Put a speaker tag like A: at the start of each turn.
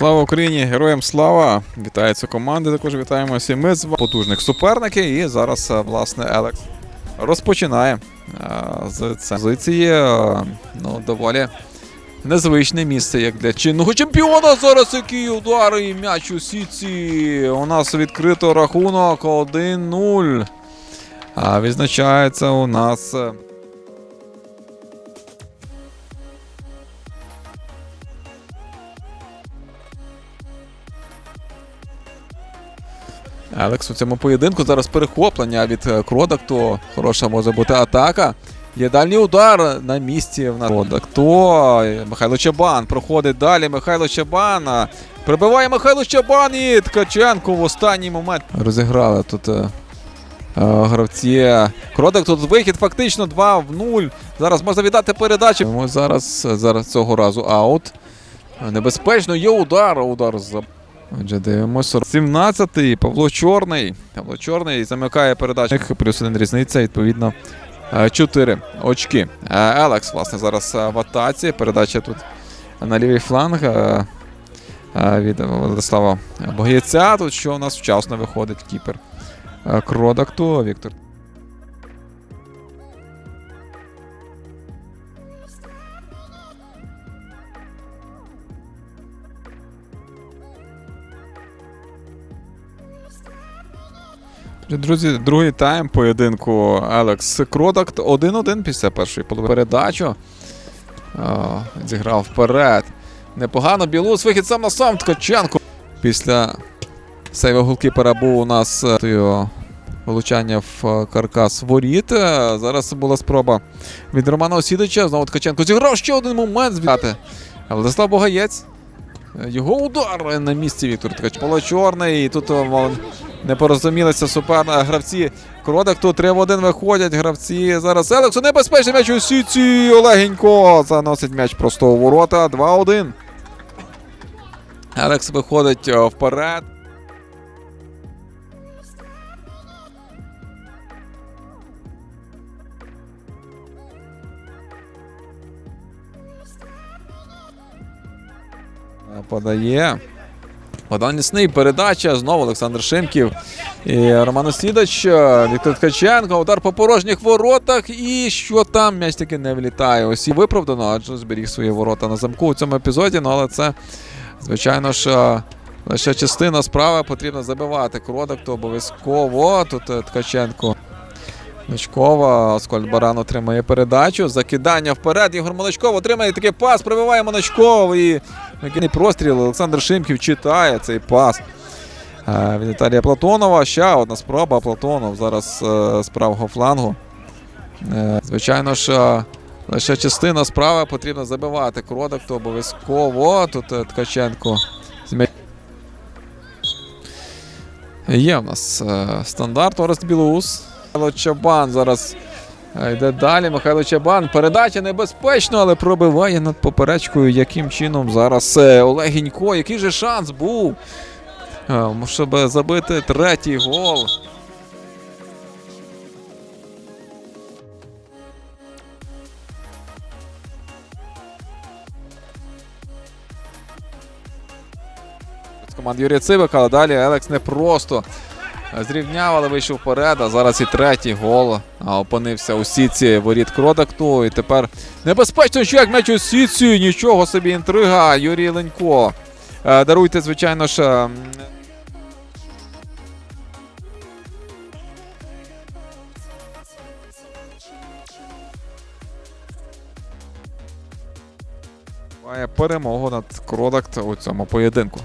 A: Слава Україні! Героям слава! Вітаються команди. Також вітаємося. Ми з потужних суперників. І зараз, е, власне, Елекс розпочинає е, з позиції. е, Ну, доволі незвичне місце, як для чинного чемпіона. Зараз який удар і м'яч у сітці. У нас відкрито рахунок 1-0. А відзначається у нас. Алекс у цьому поєдинку зараз перехоплення від е, Кродакту. Хороша може бути атака. Є дальній удар на місці в нас. Кродакту. Михайло Чабан проходить далі. Михайло Чабан. Прибиває Михайло Чабан і Ткаченко в останній момент. Розіграли тут е, е, гравці. Кродак тут вихід фактично 2 в 0. Зараз можна віддати передачу. Ми зараз, зараз цього разу аут. Небезпечно, є удар. Удар за. Отже, дивимося. 17-й Павло Чорний. Павло Чорний замикає передачу. Плюс один різниця, відповідно. 4 очки. Е, Елекс, власне, зараз е, в атаці. Передача тут на лівий фланг е, від Владислава Богєця. Тут що у нас вчасно виходить кіпер Кродакту. Віктор. Друзі, другий тайм поєдинку Алекс Кродакт 1-1 після першої половини передачу. Зіграв вперед. Непогано Білус. Вихід сам на сам Ткаченко. Після сейва голкіпера був у нас е, влучання в каркас воріт. Е, Зараз була спроба від Романа Осідича. Знову Ткаченко зіграв ще один момент збігати. Владислав Богаєць. Е, Його удар на місці Віктор Ткач. Чорний. І тут вон не порозумілися супер е, гравці. Кродак тут 3 в 1 виходять гравці. Зараз Елексу небезпечний м'яч у сіці. Олегенько заносить м'яч просто у ворота. 2-1. Елекс виходить е, вперед. Е, Подає. Богдан Лісний, передача. Знову Олександр Шимків. І Роман Осідач, е, Віктор Ткаченко, удар по порожніх воротах. І що там м'яч таки не влітає. Ось і виправдано, адже зберіг свої ворота на замку у цьому епізоді. Ну, але це, звичайно ж, е, лише частина справи потрібно забивати. Кродак, то обов'язково. Тут е, Ткаченко. Мочкова, Аскольд Баран отримає передачу. Закидання вперед. Ігор Молочков отримає такий пас, пробиває Молочков. І який простріл. Олександр Шимків читає цей пас. Е, Віталія Платонова. Ще одна спроба. Платонов зараз е, з правого флангу. Е, Звичайно ж, лише частина справи потрібно забивати. Кродак, то обов'язково. Тут Ткаченко. Є в нас стандарт Орест Білоус. Чабан зараз е, йде далі. Михайло Чабан. Передача небезпечно, але пробиває над поперечкою. Яким чином зараз е, Олегінько. Який же шанс був, е, щоб забити третій гол. З команди Юрія Цивика, але далі Елекс не просто зрівняв, вийшов вперед. А зараз і третій гол. Опинився у сітці воріт Кродакту. І тепер небезпечно, що як м'яч у сітці. Нічого собі інтрига. Юрій Ленько. Е, Даруйте, звичайно ж. ем, перемогу над Кродакт у цьому поєдинку.